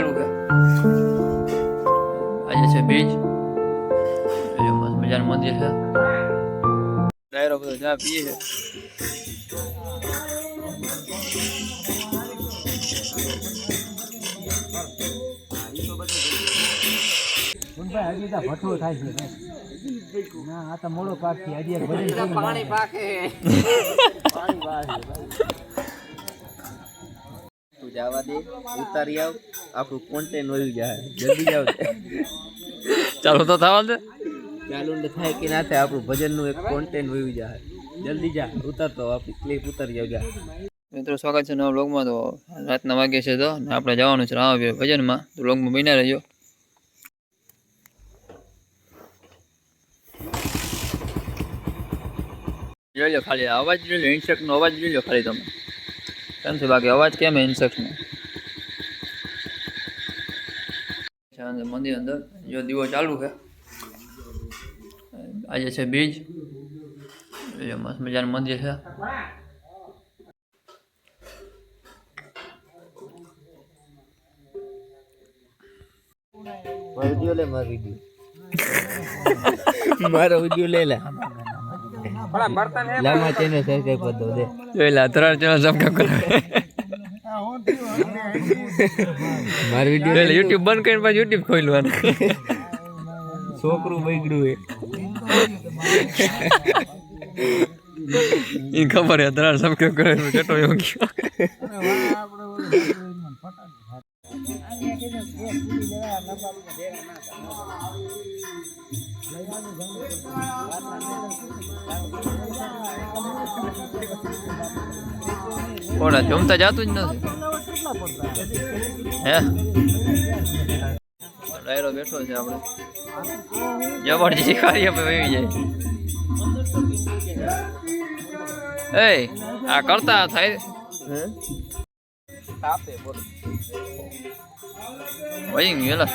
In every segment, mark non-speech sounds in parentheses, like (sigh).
ચાલુ છે. આજે છે બીજ. મજાનું મંદિર છે. ડાયરો બધો ચા પીએ છે. ભાઈ હજી તો ભઠ્ઠો થાય છે. ના આ તો મોડો પાક. થી પાણી પાકે (laughs) તું જવા દે. ઉતારી આવ. આપણું કોન્ટેન્ટ વયું જાય. જલ્દી જાવ. ચાલો તો થવા દે ચાલુ ને થાય કે ના થાય આપણું ભજનનું એક કોન્ટેન્ટ વયું જાય. જલ્દી જા. ઉતારતો આપણી ક્લિપ ઉતારી જાવ જા. મિત્રો સ્વાગત છે નવા બ્લોગમાં તો રાતના વાગે છે તો આપણે જવાનું છે રામાપીર ભજનમાં. તો બ્લોગમાં બન્યા રહેજો. જોઈ લો ખાલી અવાજ જોઈ લો ઇન્સેક્ટનો અવાજ જોઈ લો ખાલી તમે. કેમ છે બાકી અવાજ કેમ છે ઇન્સેક્ટનો છે અંદર મંદિર અંદર જો દીવો ચાલુ છે આજે છે બીજ જો મસ્ત મજાનું મંદિર છે મારો વીડિયો લે મારો વીડિયો મારો વીડિયો લે લે લામા ચેનલ સબસ્ક્રાઇબ કરી દો દે જોઈ લે ત્રણ ચેનલ સબસ્ક્રાઇબ કરે. મારો જોઈ વીડિયો લે. યુટ્યુબ બંધ કરીને પાછું યુટ્યુબ ખોલવાનું. છોકરું બગડ્યું હે એ ખબર હે ત્રણ સબસ્ક્રાઇબ કરે કેટલો યોગ્ય કોણ જમતા જાતું જ નથી. હે? ડાયરો બેઠો છે આપણે. જબરજસ્તી કાર્ય પર વેવી જાય. એ, આ કરતા થાય. તાપે બોલો વહી ગયું એલા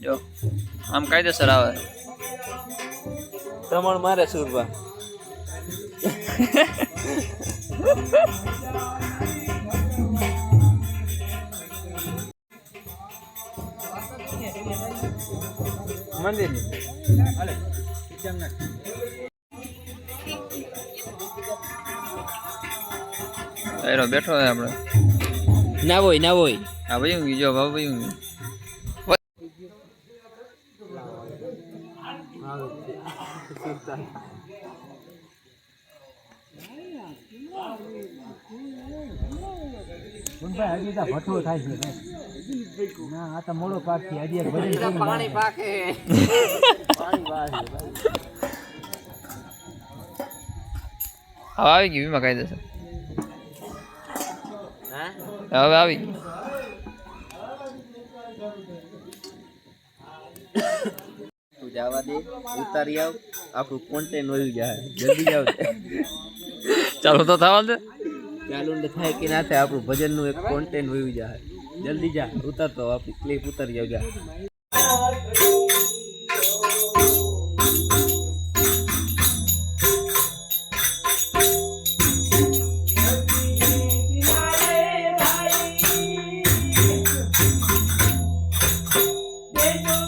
જો આમ કાયદેસર આવે પ્રમાણ મારે સુરવા મંદિર ડાયરો બેઠો છે આપણે ના હોય ના હોય આ વહી ગયું જો ભાવ વહી ગયું ભાઈ હજી તો ભઠ્ઠો થાય છે ને. ના આ તો મોડો પાક છે હજી એક ભજન છે ને. પાણી પાકે હવે આવી ગયું વીમા કાયદેસર હવે આવી. તું જવા દે ઉતારી આવ. આપણું કોન્ટેન હોય જાય. જલ્દી જાવ ચાલો તો થવા દે. ચાલુ ને થાય કે ના થાય આપણું ભજનનું એક કોન્ટેન હોય જાય. જલ્દી જા ઉતારતો આપણી ક્લિપ ઉતારી જાવ Señor.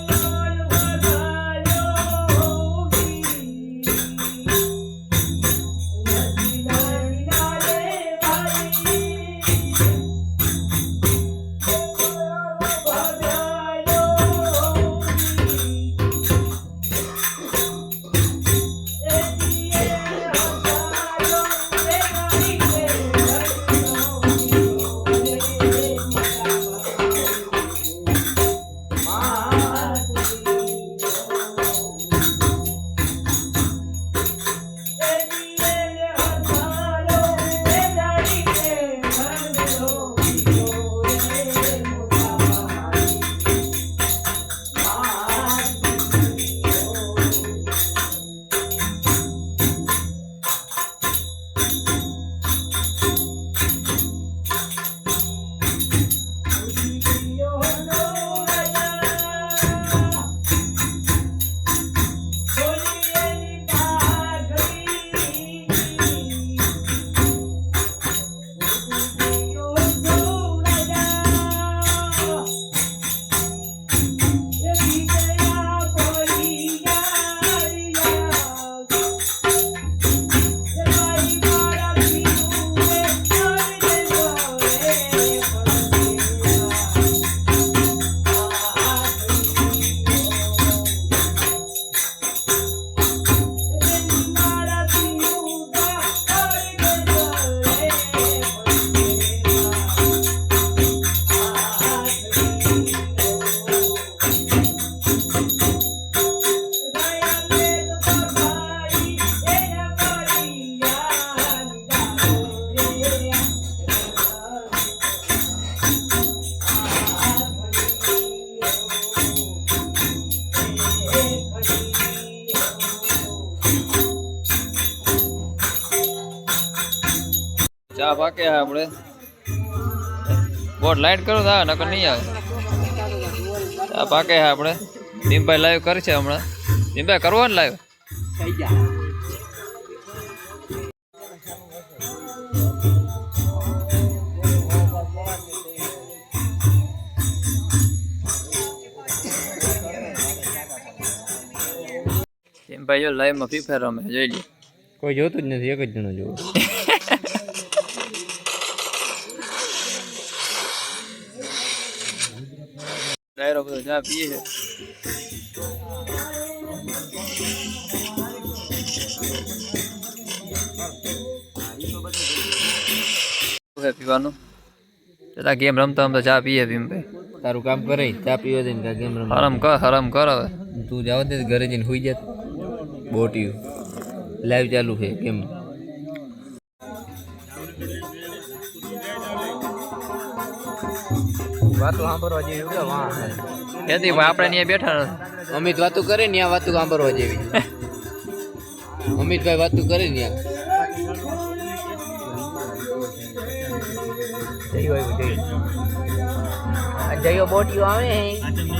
ચા પાકે હા આપણે બોટ લાઈટ કરો થાય નકર નહીં આવે. ચા પાકે હા આપણે ભીમભાઈ લાઈવ કરશે હમણાં. ભીમભાઈ, કરવો ને લાઈવ ભીમભાઈ જો લાઈવમાં ફાયર રમે, જોઈ લે કોઈ જોતું જ નથી, એક જ જણો જોવો. ડાયરો બધો ચા પીએ છે. પીવાનું? પેલા ગેમ રમતા રમતા ચા પીએ ભીમભાઈ તારું કામ કરે ચા પીવા દે ને ગેમ રમ હરમ કર હરમ કર હવે. તું જાવ દે ઘરે જઈને સુઈ જા. બોટ્યું. લાઈવ ચાલુ છે કેમ વાતો સાંભળવા જેવી વાહ એથી ભાઈ આપણે ત્યાં બેઠા અમિત વાતો કરે ને આ વાતો સાંભળવા જેવી. (laughs) અમિતભાઈ વાતો કરે ને જયો બોટિયો આવે